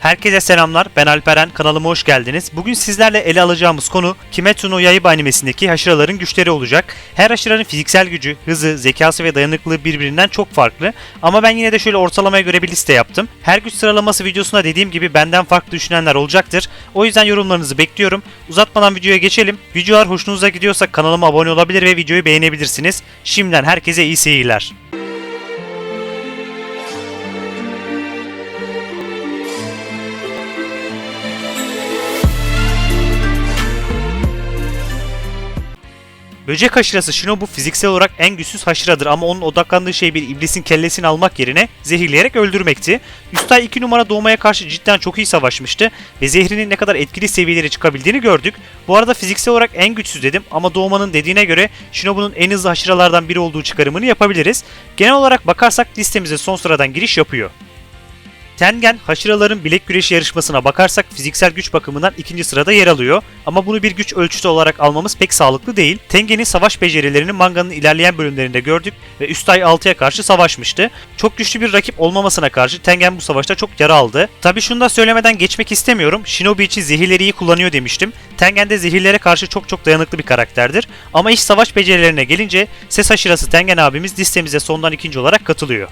Herkese selamlar. Ben Alperen. Kanalıma hoş geldiniz. Bugün sizlerle ele alacağımız konu Kimetsu no Yaiba animesindeki haşıraların güçleri olacak. Her haşıranın fiziksel gücü, hızı, zekası ve dayanıklılığı birbirinden çok farklı. Ama ben yine de şöyle ortalamaya göre bir liste yaptım. Her güç sıralaması videosunda dediğim gibi benden farklı düşünenler olacaktır. O yüzden yorumlarınızı bekliyorum. Uzatmadan videoya geçelim. Videolar hoşunuza gidiyorsa kanalıma abone olabilir ve videoyu beğenebilirsiniz. Şimdiden herkese iyi seyirler. Böcek haşırası Shinobu fiziksel olarak en güçsüz haşıradır ama onun odaklandığı şey bir iblisin kellesini almak yerine zehirleyerek öldürmekti. Üstay 2 numara doğmaya karşı cidden çok iyi savaşmıştı ve zehrinin ne kadar etkili seviyelere çıkabildiğini gördük. Bu arada fiziksel olarak en güçsüz dedim ama doğmanın dediğine göre Shinobu'nun en hızlı haşıralardan biri olduğu çıkarımını yapabiliriz. Genel olarak bakarsak listemize son sıradan giriş yapıyor. Tengen, haşıraların bilek güreşi yarışmasına bakarsak fiziksel güç bakımından ikinci sırada yer alıyor. Ama bunu bir güç ölçütü olarak almamız pek sağlıklı değil. Tengen'in savaş becerilerini manganın ilerleyen bölümlerinde gördük ve Üstay 6'ya karşı savaşmıştı. Çok güçlü bir rakip olmamasına karşı Tengen bu savaşta çok yara aldı. Tabi şunu da söylemeden geçmek istemiyorum. Shinobi için zehirleri iyi kullanıyor demiştim. Tengen de zehirlere karşı çok çok dayanıklı bir karakterdir. Ama iş savaş becerilerine gelince ses haşırası Tengen abimiz listemize sondan ikinci olarak katılıyor.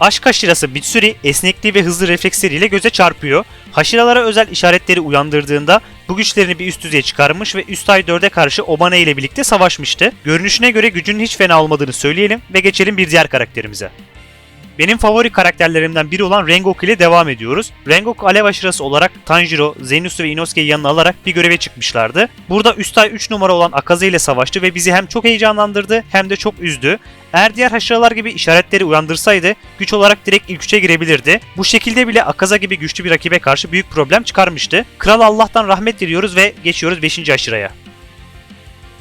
Aşk haşırası Mitsuri esnekliği ve hızlı refleksleriyle göze çarpıyor. Haşıralara özel işaretleri uyandırdığında bu güçlerini bir üst düzeye çıkarmış ve üst ay 4'e karşı Obana ile birlikte savaşmıştı. Görünüşüne göre gücünün hiç fena olmadığını söyleyelim ve geçelim bir diğer karakterimize. Benim favori karakterlerimden biri olan Rengoku ile devam ediyoruz. Rengoku alev aşırısı olarak Tanjiro, Zenitsu ve Inosuke'yi yanına alarak bir göreve çıkmışlardı. Burada Üstay 3 numara olan Akaze ile savaştı ve bizi hem çok heyecanlandırdı hem de çok üzdü. Eğer diğer haşıralar gibi işaretleri uyandırsaydı güç olarak direkt ilk üçe girebilirdi. Bu şekilde bile Akaza gibi güçlü bir rakibe karşı büyük problem çıkarmıştı. Kral Allah'tan rahmet diliyoruz ve geçiyoruz 5. aşıraya.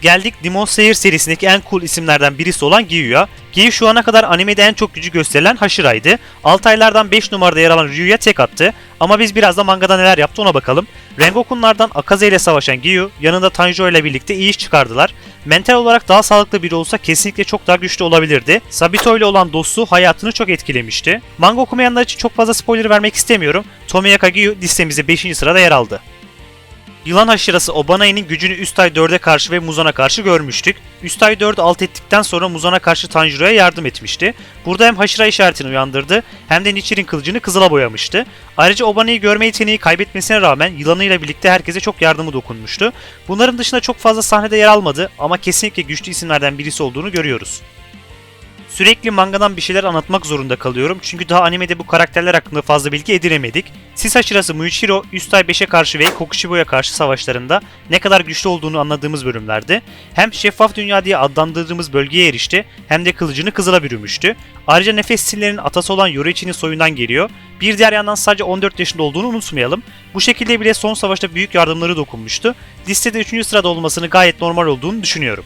Geldik Demon Slayer serisindeki en cool isimlerden birisi olan Gyu'ya. Gyu şu ana kadar animede en çok gücü gösterilen Hashira'ydı. Altaylardan 5 numarada yer alan Ryu'ya tek attı. Ama biz biraz da mangada neler yaptı ona bakalım. Rengokunlardan Akaze ile savaşan Gyu yanında Tanjiro ile birlikte iyi iş çıkardılar. Mental olarak daha sağlıklı biri olsa kesinlikle çok daha güçlü olabilirdi. Sabito ile olan dostluğu hayatını çok etkilemişti. Manga okumayanlar için çok fazla spoiler vermek istemiyorum. Tomiyaka Gyu listemizde 5. sırada yer aldı. Yılan haşırası Obanai'nin gücünü Üstay 4'e karşı ve Muzan'a karşı görmüştük. Üstay 4'ü alt ettikten sonra Muzan'a karşı Tanjiro'ya yardım etmişti. Burada hem haşıra işaretini uyandırdı hem de Nichirin kılıcını kızıla boyamıştı. Ayrıca Obanai'yi görme yeteneği kaybetmesine rağmen yılanıyla birlikte herkese çok yardımı dokunmuştu. Bunların dışında çok fazla sahnede yer almadı ama kesinlikle güçlü isimlerden birisi olduğunu görüyoruz. Sürekli mangadan bir şeyler anlatmak zorunda kalıyorum çünkü daha animede bu karakterler hakkında fazla bilgi edinemedik. Sis aşırası Muichiro, Üstay 5'e karşı ve Kokushibo'ya karşı savaşlarında ne kadar güçlü olduğunu anladığımız bölümlerdi. Hem şeffaf dünya diye adlandırdığımız bölgeye erişti hem de kılıcını kızıla bürümüştü. Ayrıca nefes stillerinin atası olan Yorichi'nin soyundan geliyor. Bir diğer yandan sadece 14 yaşında olduğunu unutmayalım. Bu şekilde bile son savaşta büyük yardımları dokunmuştu. Listede 3. sırada olmasını gayet normal olduğunu düşünüyorum.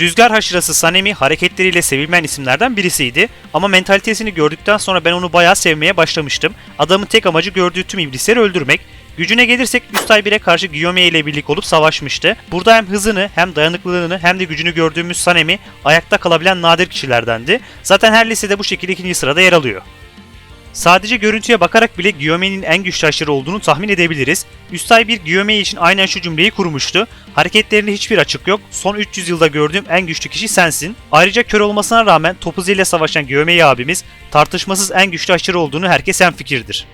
Rüzgar haşırası Sanemi hareketleriyle sevilmeyen isimlerden birisiydi ama mentalitesini gördükten sonra ben onu bayağı sevmeye başlamıştım. Adamın tek amacı gördüğü tüm iblisleri öldürmek. Gücüne gelirsek Üstay 1'e karşı Gyome ile birlik olup savaşmıştı. Burada hem hızını hem dayanıklılığını hem de gücünü gördüğümüz Sanemi ayakta kalabilen nadir kişilerdendi. Zaten her listede bu şekilde ikinci sırada yer alıyor. Sadece görüntüye bakarak bile Guillaume'nin en güçlü aşırı olduğunu tahmin edebiliriz. Üstay bir Guillaume için aynen şu cümleyi kurmuştu. Hareketlerinde hiçbir açık yok. Son 300 yılda gördüğüm en güçlü kişi sensin. Ayrıca kör olmasına rağmen topuz ile savaşan Guillaume abimiz tartışmasız en güçlü aşırı olduğunu herkes en fikirdir.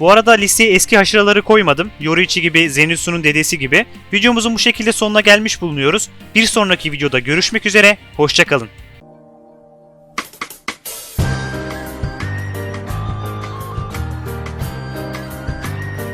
Bu arada listeye eski haşıraları koymadım. Yoriichi gibi, Zenitsu'nun dedesi gibi. Videomuzun bu şekilde sonuna gelmiş bulunuyoruz. Bir sonraki videoda görüşmek üzere, hoşçakalın.